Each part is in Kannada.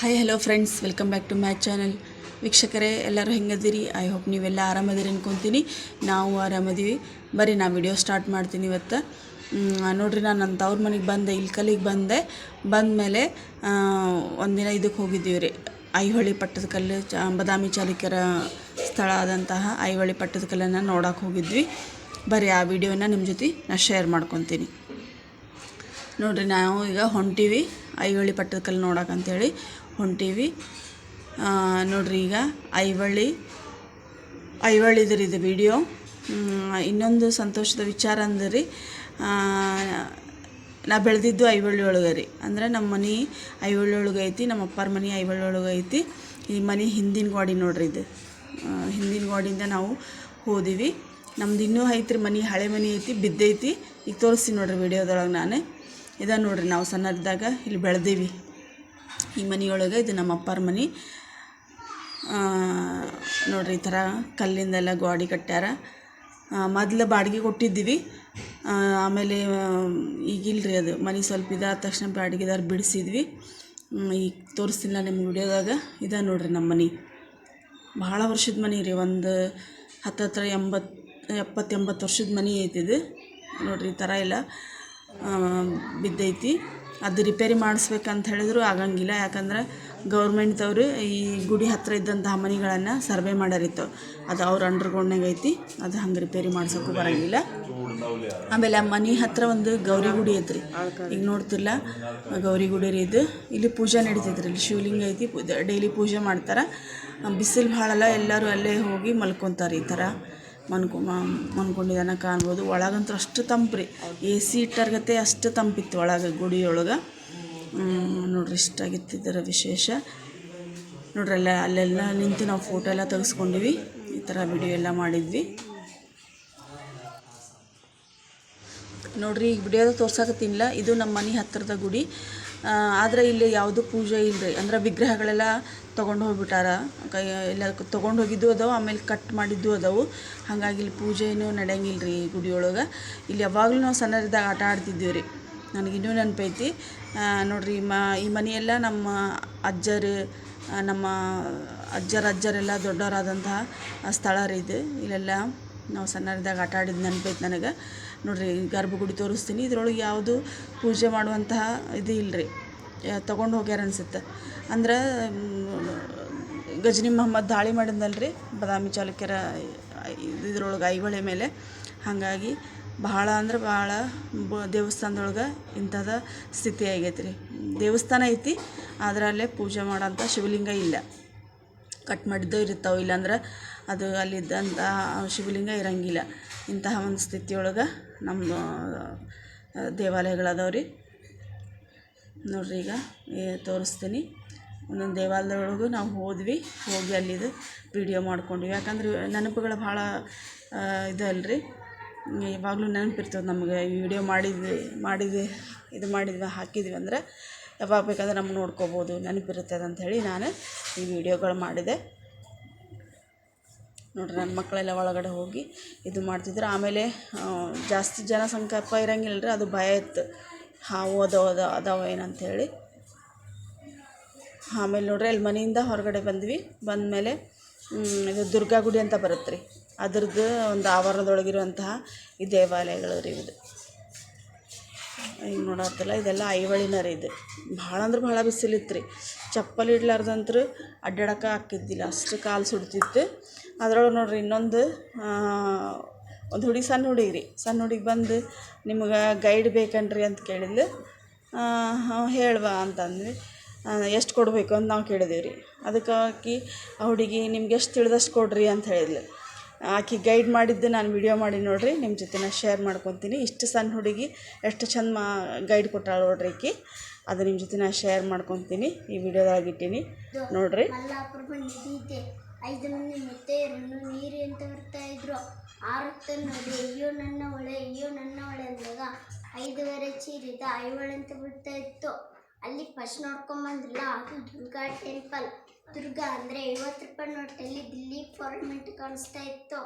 Hi hello friends welcome back to my channel ವೀಕ್ಷಕರೇ, ಎಲ್ಲರೂ ಹೆಂಗದಿರಿ? ಐ ಹೋಪ್ ನೀವೆಲ್ಲ ಆರಾಮದಿರಿ ಅನ್ಕೊತೀನಿ. ನಾವು ಆರಾಮದೀವಿ. ಬರೀ ನಾ ವಿಡಿಯೋ ಸ್ಟಾರ್ಟ್ ಮಾಡ್ತೀನಿ ಇವತ್ತು. ನೋಡ್ರಿ, ನಾನು ನನ್ನ ತವ್ರ ಮನೆಗೆ ಬಂದೆ ಇಲ್ಕಲ್ಲಿಗೆ ಬಂದೆ. ಬಂದಮೇಲೆ ಒಂದಿನ ಇದಕ್ಕೆ ಹೋಗಿದ್ದೀವಿ ರೀ. ಐಹೊಳಿ ಪಟ್ಟದಕಲ್ಲು ಚ, ಬದಾಮಿ ಚಾಲುಕ್ಯರ ಸ್ಥಳ ಆದಂತಹ ಐಹೊಳಿ ಪಟ್ಟದಕಲ್ಲನ್ನು ನೋಡೋಕೆ ಹೋಗಿದ್ವಿ. ಬರೀ ಆ ವಿಡಿಯೋನ ನಿಮ್ಮ ಜೊತೆ ನಾನು ಶೇರ್ ಮಾಡ್ಕೊತೀನಿ. ನೋಡ್ರಿ, ನಾವು ಈಗ ಹೊಂಟೀವಿ ಐಹೊಳಿ ಪಟ್ಟದಕಲ್ಲು ಕಲ್ಲು ಅಂತೇಳಿ. ಹೊಂಟೀವಿ. ನೋಡ್ರಿ ಈಗ ಐವಳ್ಳಿ ಐವಳ್ಳಿದ್ರಿ ಇದು ವಿಡಿಯೋ ಇನ್ನೊಂದು ಸಂತೋಷದ ವಿಚಾರ ಅಂದ್ರೆ ನಾ ಬೆಳೆದಿದ್ದು ಐವಳ್ಳಿ ಒಳಗೆ ರೀ. ಅಂದ್ರೆ ನಮ್ಮ ಮನೆ ಐವಳ್ಳಿ ಒಳಗೆ ಐತಿ, ನಮ್ಮ ಅಪ್ಪಾರ ಮನೆ ಐವಳ್ಳಿ ಒಳಗೆ ಐತಿ. ಈ ಮನೆ ಹಿಂದಿನ ಗೋಡಿ ನೋಡ್ರಿ ಇದು. ಹಿಂದಿನ ಗೋಡಿಯಿಂದ ನಾವು ಹೋದಿವಿ. ನಮ್ದು ಇನ್ನೂ ಐತ್ರಿ ಮನೆ, ಹಳೆ ಮನೆ ಐತಿ, ಬಿದ್ದೈತಿ. ಈಗ ತೋರಿಸ್ತೀನಿ ನೋಡ್ರಿ ವಿಡಿಯೋದೊಳಗೆ ನಾನು. ಇದ ನೋಡ್ರಿ ನಾವು ಸಣ್ಣದಾಗ ಇಲ್ಲಿ ಬೆಳೆದೀವಿ. ಈ ಮನೆಯೊಳಗೆ ಇದು ನಮ್ಮ ಅಪ್ಪಾರ ಮನೆ. ನೋಡ್ರಿ ಈ ಥರ ಕಲ್ಲಿಂದೆಲ್ಲ ಗೋಡೆ ಕಟ್ಟ್ಯಾರ. ಮೊದಲು ಬಾಡಿಗೆ ಕೊಟ್ಟಿದ್ದೀವಿ. ಆಮೇಲೆ ಈಗಿಲ್ರಿ ಅದು ಮನೆ ಸ್ವಲ್ಪ ಇದಾದ ತಕ್ಷಣ ಬಾಡಿಗೆದಾರ ಬಿಡಿಸಿದ್ವಿ. ಈಗ ತೋರಿಸ್ತಿಲ್ಲ ನಿಮ್ಮ ವಿಡಿಯೋದಾಗ. ಇದ ನೋಡ್ರಿ ನಮ್ಮ ಮನೆ. ಭಾಳ ವರ್ಷದ ಮನೆ ರೀ, ಒಂದು ಹತ್ತತ್ರ ಎಂಬತ್ತು ಎಪ್ಪತ್ತು ಎಂಬತ್ತು ವರ್ಷದ ಮನೆ ಐತಿದು ನೋಡ್ರಿ ಈ ಥರ ಎಲ್ಲ ಬಿದ್ದೈತಿ. ಅದು ರಿಪೇರಿ ಮಾಡಿಸ್ಬೇಕಂತ ಹೇಳಿದ್ರು, ಆಗಂಗಿಲ್ಲ. ಯಾಕಂದ್ರೆ ಗೌರ್ಮೆಂಟ್ದವ್ರು ಈ ಗುಡಿ ಹತ್ತಿರ ಇದ್ದಂತಹ ಮನೆಗಳನ್ನು ಸರ್ವೆ ಮಾಡ್ಯಾರಿತ್ತು ಅದು ಅವ್ರ ಅಂಡರ್ಗ್ರೌಂಡ್ನಾಗ ಐತಿ, ಅದು ಹಂಗೆ ರಿಪೇರಿ ಮಾಡ್ಸೋಕ್ಕೂ ಬರಂಗಿಲ್ಲ. ಆಮೇಲೆ ಆ ಮನೆ ಹತ್ತಿರ ಒಂದು ಗೌರಿ ಗುಡಿ ಐತ್ರಿ. ಈಗ ನೋಡ್ತಿಲ್ಲ ಗೌರಿ ಗುಡಿ ರೀ ಇದು. ಇಲ್ಲಿ ಪೂಜೆ ನಡೀತೈತ್ರಿ, ಇಲ್ಲಿ ಶಿವಲಿಂಗ ಐತಿ ಡೈಲಿ ಪೂಜೆ ಮಾಡ್ತಾರೆ. ಬಿಸಿಲು ಭಾಳಲ್ಲ, ಎಲ್ಲರೂ ಅಲ್ಲೇ ಹೋಗಿ ಮಲ್ಕೊತಾರೆ ಈ ಥರ. ಮನ್ಕೊ ಮನ್ಕೊಂಡಿದ್ದಾನೆ ಕಾಣ್ಬೋದು. ಒಳಗಂತೂ ಅಷ್ಟು ತಂಪು ರೀ. ಎ ಸಿ ಇಟ್ಟರ್ಗತೆ ಅಷ್ಟು ತಂಪಿತ್ತು ಒಳಗೆ ಗುಡಿಯೊಳಗೆ. ನೋಡ್ರಿ ಇಷ್ಟಾಗಿತ್ತು ಇದರ ವಿಶೇಷ. ನೋಡ್ರಿ ಅಲ್ಲ ಅಲ್ಲೆಲ್ಲ ನಿಂತು ನಾವು ಫೋಟೋ ಎಲ್ಲ ತೆಗೆಸ್ಕೊಂಡಿವಿ. ಈ ಥರ ವಿಡಿಯೋ ಎಲ್ಲ ಮಾಡಿದ್ವಿ. ನೋಡ್ರಿ, ಈಗ ವಿಡಿಯೋದ ತೋರ್ಸಕತ್ತಿಲ್ಲ ಇದು ನಮ್ಮ ಮನೆ ಹತ್ತಿರದ ಗುಡಿ. ಆದ್ರೆ ಇಲ್ಲಿ ಯಾವುದು ಪೂಜೆ ಇಲ್ಲರಿ ಅಂದ್ರೆ ವಿಗ್ರಹಗಳೆಲ್ಲ ತೊಗೊಂಡು ಹೋಗ್ಬಿಟ್ಟಾರ. ಕೈ, ಎಲ್ಲ ತೊಗೊಂಡು ಹೋಗಿದ್ದು ಅದಾವೆ, ಆಮೇಲೆ ಕಟ್ ಮಾಡಿದ್ದು ಅದಾವು. ಹಾಗಾಗಿ ಇಲ್ಲಿ ಪೂಜೆ ಏನೂ ನಡೆಯಂಗಿಲ್ಲ ರೀ ಗುಡಿಯೊಳಗೆ. ಇಲ್ಲಿ ಯಾವಾಗಲೂ ನಾವು ಸಣ್ಣರಿದ್ದಾಗ ಆಟ ಆಡ್ತಿದ್ದೀವಿ ರೀ. ನನಗಿನ್ನೂ ನೆನಪೈತಿ. ನೋಡಿರಿ ಮ, ಈ ಮನೆಯೆಲ್ಲ ನಮ್ಮ ಅಜ್ಜರು ನಮ್ಮ ಅಜ್ಜರ ಅಜ್ಜರೆಲ್ಲ ದೊಡ್ಡವರಾದಂತಹ ಸ್ಥಳ ರೀ ಇದು. ಇಲ್ಲೆಲ್ಲ ನಾವು ಸಣ್ಣದಾಗ ಆಟ ಆಡಿದ್ದು ನೆನಪೈತೆ ನನಗೆ. ನೋಡ್ರಿ ಗರ್ಭಗುಡಿ ತೋರಿಸ್ತೀನಿ. ಇದ್ರೊಳಗೆ ಯಾವುದು ಪೂಜೆ ಮಾಡುವಂತಹ ಇದು ಇಲ್ಲರಿ ತೊಗೊಂಡು ಹೋಗ್ಯಾರ ಅನ್ಸುತ್ತೆ. ಅಂದ್ರೆ ಗಜನಿ ಮೊಹಮ್ಮದ್ ದಾಳಿ ಮಾಡಿದ್ನಲ್ರಿ, ಬದಾಮಿ ಚಾಲುಕ್ಯರ, ಇದ್ರೊಳಗೆ ಐಹೊಳೆ ಮೇಲೆ. ಹಾಗಾಗಿ ಬಹಳ ಅಂದ್ರೆ ಭಾಳ ಬ, ದೇವಸ್ಥಾನದೊಳಗೆ ಇಂಥದ ಸ್ಥಿತಿ ಆಗೈತೆ ರೀ ದೇವಸ್ಥಾನ ಐತಿ ಅದರಲ್ಲೇ ಪೂಜೆ ಮಾಡೋಂಥ ಶಿವಲಿಂಗ ಇಲ್ಲ. ಕಟ್ ಮಾಡಿದ್ದು ಇರ್ತಾವೆ ಇಲ್ಲಾಂದ್ರೆ ಅದು ಅಲ್ಲಿದ್ದಂಥ ಶಿವಲಿಂಗ ಇರಂಗಿಲ್ಲ. ಇಂತಹ ಒಂದು ಸ್ಥಿತಿಯೊಳಗೆ ನಮ್ಮ ದೇವಾಲಯಗಳದಾವ ರೀ. ನೋಡ್ರಿ ಈಗ, ಏ, ತೋರಿಸ್ತೀನಿ. ಒಂದೊಂದು ದೇವಾಲಯದೊಳಗೂ ನಾವು ಹೋದ್ವಿ, ಹೋಗಿ ಅಲ್ಲಿದು ವಿಡಿಯೋ ಮಾಡ್ಕೊಂಡ್ವಿ. ಯಾಕಂದ್ರೆ ನೆನಪುಗಳು ಭಾಳ ಇದಲ್ರಿ. ಯಾವಾಗಲೂ ನೆನಪಿರ್ತದೆ ನಮಗೆ ವಿಡಿಯೋ ಮಾಡಿದ್ವಿ ಮಾಡಿದ್ವಿ, ಇದು ಮಾಡಿದ್ವಿ, ಹಾಕಿದ್ವಿ ಅಂದ್ರೆ ಯಾವಾಗ ಬೇಕಾದ್ರೆ ನಮ್ಗೆ ನೋಡ್ಕೋಬೋದು ನೆನಪಿರುತ್ತದೆ ಅಂತ ಹೇಳಿ ನಾನು ಈ ವಿಡಿಯೋಗಳು ಮಾಡಿದೆ. ನೋಡ್ರಿ ನನ್ನ ಮಕ್ಕಳೆಲ್ಲ ಒಳಗಡೆ ಹೋಗಿ ಇದು ಮಾಡ್ತಿದ್ರು. ಆಮೇಲೆ ಜಾಸ್ತಿ ಜನ ಇರಂಗಿಲ್ಲ ರೀ ಅದು ಭಯ ಇತ್ತು. ಹಾವು ಅದಾವ ಅದ ಅದಾವ ಏನಂಥೇಳಿ ಆಮೇಲೆ ನೋಡ್ರಿ, ಅಲ್ಲಿ ಮನೆಯಿಂದ ಹೊರಗಡೆ ಬಂದ್ವಿ. ಬಂದಮೇಲೆ ಇದು ದುರ್ಗಾ ಗುಡಿ ಅಂತ ಬರುತ್ತೆ ರೀ ಅದ್ರದ್ದು ಒಂದು ಆವರಣದೊಳಗಿರುವಂತಹ ಈ ದೇವಾಲಯಗಳು ರೀ ಇದು ಈಗ ನೋಡತ್ತಲ್ಲ ಇದೆಲ್ಲ ಐವಳಿನ ರೀ ಇದು ಭಾಳ ಅಂದ್ರೆ ಭಾಳ ಬಿಸಿಲಿತ್ತು ರೀ ಚಪ್ಪಲಿ ಇಡ್ಲಾರ್ದಂತ್ರು ಅಡ್ಡಾಡಕ್ಕೆ ಹಾಕಿದ್ದಿಲ್ಲ. ಅಷ್ಟು ಕಾಲು ಸುಡ್ತಿತ್ತು. ಅದ್ರೊಳಗೆ ನೋಡ್ರಿ, ಇನ್ನೊಂದು ಒಂದು ಹುಡುಗಿ ಸಣ್ಣ ಹುಡುಗಿ ರೀ ಸಣ್ಣ ಹುಡುಗಿ ಬಂದು ನಿಮ್ಗೆ ಗೈಡ್ ಬೇಕನ್ರಿ ಅಂತ ಕೇಳಿದ್ಲು. ಹೇಳ್ವಾ ಅಂತಂದ್ವಿ. ಎಷ್ಟು ಕೊಡಬೇಕು ಅಂತ ನಾವು ಕೇಳಿದೀವಿ ರೀ ಅದಕ್ಕೆ ಆ ಹುಡುಗಿ ನಿಮ್ಗೆ ಎಷ್ಟು ತಿಳಿದಷ್ಟು ಕೊಡ್ರಿ ಅಂತ ಹೇಳಿದ್ಲು. ಆಕಿ ಗೈಡ್ ಮಾಡಿದ್ದು ನಾನು ವಿಡಿಯೋ ಮಾಡಿ ನೋಡಿರಿ ನಿಮ್ಮ ಜೊತೆ ನಾನು ಶೇರ್ ಮಾಡ್ಕೊತೀನಿ. ಇಷ್ಟು ಸಣ್ಣ ಹುಡುಗಿ, ಎಷ್ಟು ಚಂದ ಮಾ ಗೈಡ್ ಕೊಟ್ಟಾಳೆ ನೋಡ್ರಿ ಆಕೆ ಅದು ನಿಮ್ಮ ಜೊತೆ ನಾನು ಶೇರ್ ಮಾಡ್ಕೊತೀನಿ. ಈ ವಿಡಿಯೋದಾಗ ಇಟ್ಟೀನಿ. ನೋಡ್ರಿ. ಐದು ಮಂದಿ ಮುತ್ತೈಯರನ್ನು ನೀರು ಅಂತ ಬರ್ತಾ ಇದ್ರು. ಆರುತ್ತ ನೋಡಿ, ಅಯ್ಯೋ ನನ್ನ ಹೊಳೆ ಅಯ್ಯೋ ನನ್ನ ಹೊಳೆ ಅಂದಾಗ ಐದುವರೆ ಚೀರಿದ ಐವಳಂತ ಬಿಡ್ತಾ ಇತ್ತು. ಅಲ್ಲಿ ಫಸ್ಟ್ ನೋಡ್ಕೊಂಬಂದ್ರಲ್ಲ ಅದು ದುರ್ಗಾ ಟೆಂಪಲ್ ದುರ್ಗಾ ಅಂದರೆ ಐವತ್ತು ರೂಪಾಯಿ ನೋಟಲ್ಲಿ ದಿಲ್ಲಿ ಫಾರ್ಮೆಂಟ್ ಕಾಣಿಸ್ತಾ ಇತ್ತು.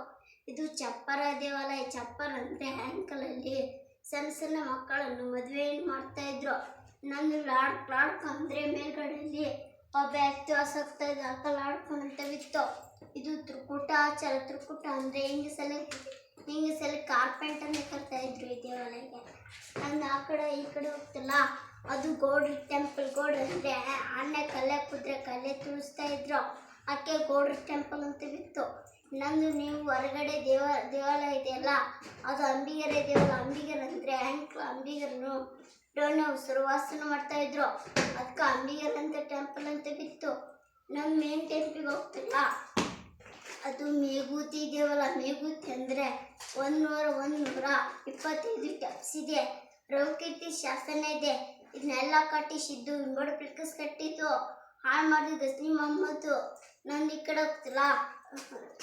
ಇದು ಚಪ್ಪರ ದೇವಾಲಯ. ಚಪ್ಪರ ಅಂದರೆ ಆ್ಯಂಕಲಲ್ಲಿ ಸಣ್ಣ ಸಣ್ಣ ಮಕ್ಕಳನ್ನು ಮದುವೆ ಮಾಡ್ತಾ ಇದ್ರು. ನನ್ನ ಲಾಡ್ ಲಾಡ್ಕ ಅಂದರೆ ಮೇಲ್ಗಡೆಯಲ್ಲಿ ಒಬ್ಬ ವ್ಯಕ್ತಿ ಆಸಕ್ತ ದಾಖಲಾಡ್ಕೊಂತ ಬಿತ್ತು. ಇದು ತ್ರಿಕೂಟಾಚಾರ ತ್ರಿಕೂಟ ಅಂದ್ರೆ ಹೆಂಗಸಲ ಸಲ ಕಾರ್ಪೆಂಟ್ ಅಂತ ಕರ್ತಾ ಇದ್ರು ಈ ದೇವಾಲಯಕ್ಕೆ. ಅಂದ್ರೆ ಆ ಕಡೆ ಈ ಕಡೆ ಹೋಗ್ತಲ್ಲ, ಅದು ಗೋಡ್ ಟೆಂಪಲ್, ಗೋಡ್ ಅಂದ್ರೆ ಅಣ್ಣ ಕಲ್ಲೆ ಕುದ್ರೆ ಕಲ್ಲೆ ತುಳಿಸ್ತಾ ಇದ್ರು. ಅದಕ್ಕೆ ಗೋಡ್ ಟೆಂಪಲ್ ಅಂತ ಬಿತ್ತು. ನಂದು ನೀವು ಹೊರಗಡೆ ದೇವ, ದೇವಾಲಯ ಇದೆಯಲ್ಲ ಅದು ಅಂಬಿಗರ ದೇವಾಲಯ ಅಂಬಿಗರ್ ಅಂದ್ರೆ ಆಂಕ್ಲ ಅಂಬಿಗರನು ಸುರವಾಸನ ಮಾಡ್ತಾ ಇದ್ರು. ಅದಕ್ಕೆ ಅಂಬಿಗರ್ ಅಂತ ಟೆಂಪಲ್ ಅಂತ ಬಿತ್ತು. ನಮ್ಮ ಮೇನ್ ಟೆಂಪಿಗೆ ಹೋಗ್ತಿಲ್ಲ. ಅದು ಮೇಗೂತಿ ಅಂದರೆ ಒಂದು ನೂರ ಒಂದು ನೂರ ಇಪ್ಪತ್ತೈದು ಟೆಪ್ಸ್ ಇದೆ. ರವಿಕೀರ್ತಿ ಶಾಸನ ಇದೆ. ಇದನ್ನೆಲ್ಲ ಕಟ್ಟಿಸಿದ್ದು ಇಂಬಡು ಪ್ಲಿಕಸ್ ಕಟ್ಟಿದ್ದು. ಹಾಳು ಮಾಡಿದ ಗಸ್ನಿ ಮೊಹಮ್ಮದ್ದು. ನಂದು ಈ ಕಡೆ ಹೋಗ್ತಿಲ್ಲ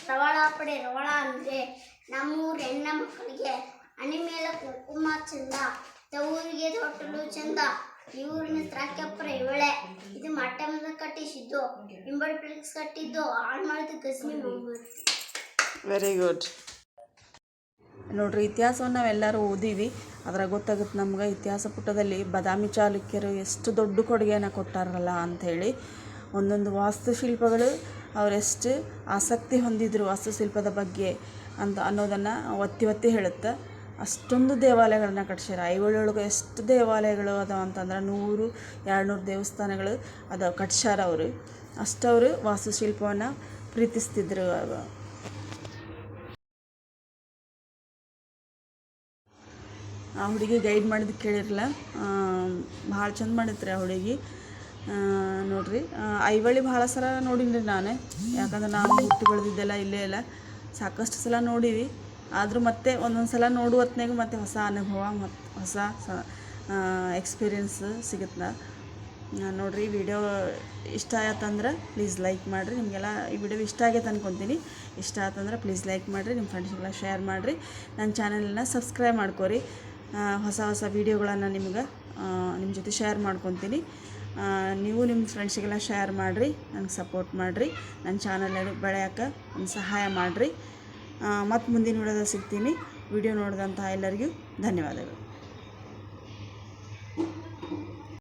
ರವಳ ಪಡೆ, ರವಳ ಅಂದರೆ ನಮ್ಮೂರ ಹೆಣ್ಣ ಮಕ್ಕಳಿಗೆ ಹಣೆ ಮೇಲೆ ಕುಂಕುಮ ಚಂದ. ತವೂರಿಗೆ ತೊಟ್ಟಲು ಚಂದ. ಇವ್ರನ್ನ ತ್ರಾಕ್ಯಪ್ಪರ ಇವಳೆ. ಇದು ಮಟ್ಟ ಮೇಲೆ ಕಟ್ಟಿಸಿದ್ದು ಇಂಬರ್ ಪ್ಲಿಕ್ಸ್ ಕಟ್ಟಿದ್ದು ಹಾಳು ಮಾಡಿದ ಗಸ್ಮಿ ಮೊಹಮ್ಮದ್ ವೆರಿ ಗುಡ್ ನೋಡ್ರಿ ಇತಿಹಾಸವನ್ನು ನಾವೆಲ್ಲರೂ ಓದೀವಿ. ಅದ್ರಾಗ ಗೊತ್ತಾಗುತ್ತೆ ನಮ್ಗೆ ಇತಿಹಾಸ ಪುಟದಲ್ಲಿ ಬಾದಾಮಿ ಚಾಲುಕ್ಯರು ಎಷ್ಟು ದೊಡ್ಡ ಕೊಡುಗೆಯನ್ನು ಕೊಟ್ಟಾರಲ್ಲ ಅಂಥೇಳಿ. ಒಂದೊಂದು ವಾಸ್ತುಶಿಲ್ಪಗಳು ಅವರೆಷ್ಟು ಆಸಕ್ತಿ ಹೊಂದಿದ್ರು ವಾಸ್ತುಶಿಲ್ಪದ ಬಗ್ಗೆ ಅಂತ ಅನ್ನೋದನ್ನು ಒತ್ತಿ ಒತ್ತಿ ಹೇಳುತ್ತೆ. ಅಷ್ಟೊಂದು ದೇವಾಲಯಗಳನ್ನ ಕಟ್ಸ್ಯಾರ ಐಹೊಳೆಯೊಳಗೆ ಎಷ್ಟು ದೇವಾಲಯಗಳು ಅದಾವ ಅಂತಂದ್ರೆ ನೂರು ಎರಡು ನೂರು ದೇವಸ್ಥಾನಗಳು ಅದಾವ ಕಟ್ಸ್ಯಾರ ಅವರು. ಅಷ್ಟವರು ವಾಸ್ತುಶಿಲ್ಪವನ್ನು ಪ್ರೀತಿಸ್ತಿದ್ರು ಆ ಹುಡುಗಿ ಗೈಡ್ ಮಾಡಿದ್ದು ಕೇಳಿರಲ್ಲ ಭಾಳ ಚಂದ ಮಾಡಿತ್ರಿ ಆ ಹುಡುಗಿ. ನೋಡ್ರಿ. ಆ, ಐವಳ್ಳಿ ಭಾಳ ಸಲ ನೋಡೀನಿ ರೀ ನಾನು. ಯಾಕಂದ್ರೆ ನಾನು ಹುಟ್ಟು ಬೆಳೆದಿದ್ದೆಲ್ಲ ಇಲ್ಲೇ ಎಲ್ಲ ಸಾಕಷ್ಟು ಸಲ ನೋಡೀವಿ. ಆದರೂ ಮತ್ತೆ ಒಂದೊಂದು ಸಲ ನೋಡುವ ಹೊತ್ನಾಗ ಮತ್ತೆ ಹೊಸ ಅನುಭವ ಮತ್ತು ಹೊಸ ಎಕ್ಸ್ಪೀರಿಯನ್ಸ್ ಸಿಗುತ್ತೆ ನೋಡಿರಿ ವಿಡಿಯೋ ಇಷ್ಟ ಆಯ್ತಂದ್ರೆ ಪ್ಲೀಸ್ ಲೈಕ್ ಮಾಡಿರಿ. ನಿಮಗೆಲ್ಲ ಈ ವಿಡಿಯೋ ಇಷ್ಟ ಆಗೈತೆ ಅಂದ್ಕೊತೀನಿ ಇಷ್ಟ ಆಯ್ತಂದ್ರೆ ಪ್ಲೀಸ್ ಲೈಕ್ ಮಾಡಿರಿ. ನಿಮ್ಮ ಫ್ರೆಂಡ್ಸ್ಗೆಲ್ಲ ಶೇರ್ ಮಾಡಿರಿ. ನನ್ನ ಚಾನಲನ್ನ ಸಬ್ಸ್ಕ್ರೈಬ್ ಮಾಡ್ಕೊರಿ. ಹೊಸ ಹೊಸ ವೀಡಿಯೋಗಳನ್ನು ನಿಮ್ಗೆ ನಿಮ್ಮ ಜೊತೆ ಶೇರ್ ಮಾಡ್ಕೊತೀನಿ. ನೀವು ನಿಮ್ಮ ಫ್ರೆಂಡ್ಸಿಗೆಲ್ಲ ಶೇರ್ ಮಾಡಿರಿ. ನನಗೆ ಸಪೋರ್ಟ್ ಮಾಡಿರಿ. ನನ್ನ ಚಾನಲ್ ಬೆಳೆಯೋಕೆ ಒಂದು ಸಹಾಯ ಮಾಡಿರಿ. ಮತ್ತು ಮುಂದಿನ ವಿಡಿಯೋದಲ್ಲಿ ಸಿಗ್ತೀನಿ. ವಿಡಿಯೋ ನೋಡಿದಂತಹ ಎಲ್ಲರಿಗೂ ಧನ್ಯವಾದಗಳು.